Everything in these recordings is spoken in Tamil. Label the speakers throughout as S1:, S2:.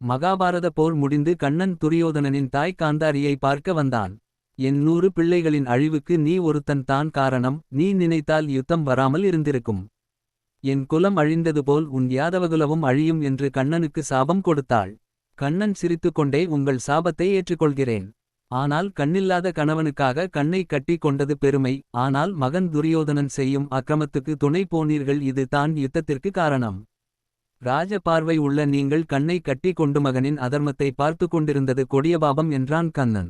S1: மகாபாரத போர் முடிந்து கண்ணன் துரியோதனனின் தாய் காந்தாரியை பார்க்க வந்தான். என் நூறு பிள்ளைகளின் அழிவுக்கு நீ ஒருத்தன் தான் காரணம் நீ நினைத்தால் யுத்தம் வராமல் இருந்திருக்கும். என் குலம் அழிந்தது போல் உன் யாதவகுலவும் அழியும் என்று கண்ணனுக்கு சாபம் கொடுத்தாள். கண்ணன் சிரித்துக்கொண்டே உங்கள் சாபத்தை ஏற்றுக்கொள்கிறேன். ஆனால் கண்ணில்லாத கணவனுக்காக கண்ணை கட்டி கொண்டது பெருமை. ஆனால் மகன் துரியோதனன் செய்யும் அக்கிரமத்துக்கு துணை போனீர்கள் இது தான் யுத்தத்திற்கு காரணம். ராஜ பார்வை உள்ள நீங்கள் கண்ணை கட்டி கொண்டு மகனின் அதர்மத்தை பார்த்து கொண்டிருந்தது கொடிய பாபம் என்றான் கண்ணன்.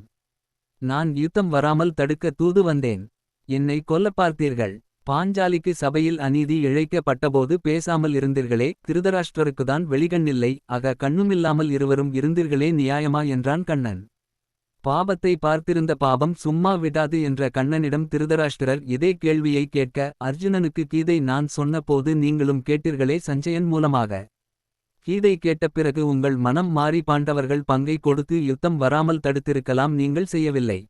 S1: நான் யுத்தம் வராமல் தடுக்க தூது வந்தேன். என்னை கொல்லப் பார்த்தீர்கள். பாஞ்சாலிக்கு சபையில் அநீதி இழைக்கப்பட்டபோது பேசாமல் இருந்தீர்களே திருதராஷ்டிரருக்குதான் வெளிகண்ணில்லை அக கண்ணுமில்லாமல் இருவரும் இருந்தீர்களே நியாயமா என்றான் கண்ணன். பாபத்தை பார்த்திருந்த பாபம் சும்மா விடாது என்ற கண்ணனிடம் திருதராஷ்டிரர் இதே கேள்வியை கேட்க அர்ஜுனனுக்கு கீதை நான் சொன்னபோது நீங்களும் கேட்டீர்களே சஞ்சயன் மூலமாக. கீதை கேட்ட பிறகு உங்கள் மனம் மாறி பாண்டவர்கள் பங்கை கொடுத்து யுத்தம் வராமல் தடுத்திருக்கலாம் நீங்கள் செய்யவில்லை.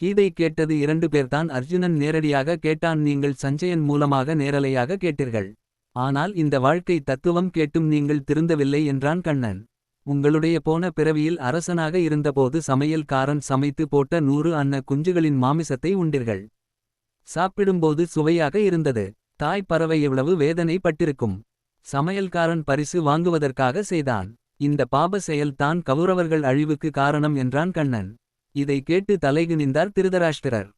S1: கீதை கேட்டது இரண்டு பேர்தான் அர்ஜுனன் நேரடியாக கேட்டான் நீங்கள் சஞ்சயன் மூலமாக நேரலையாக கேட்டீர்கள். ஆனால் இந்த வாழ்க்கை தத்துவம் கேட்டும் நீங்கள் திருந்தவில்லை என்றான் கண்ணன். உங்களுடைய போன பிறவியில் அரசனாக இருந்தபோது சமையல்காரன் சமைத்து போட்ட நூறு அன்ன குஞ்சுகளின் மாமிசத்தை உண்டீர்கள். சாப்பிடும்போது சுவையாக இருந்தது. தாய் பறவை எவ்வளவு வேதனை பட்டிருக்கும். சமையல்காரன் பரிசு வாங்குவதற்காக செய்தான். இந்த பாப செயல் தான் கௌரவர்கள் அழிவுக்கு காரணம் என்றான் கண்ணன். இதை கேட்டு தலைகுனிந்தார் திருதராஷ்டிரர்.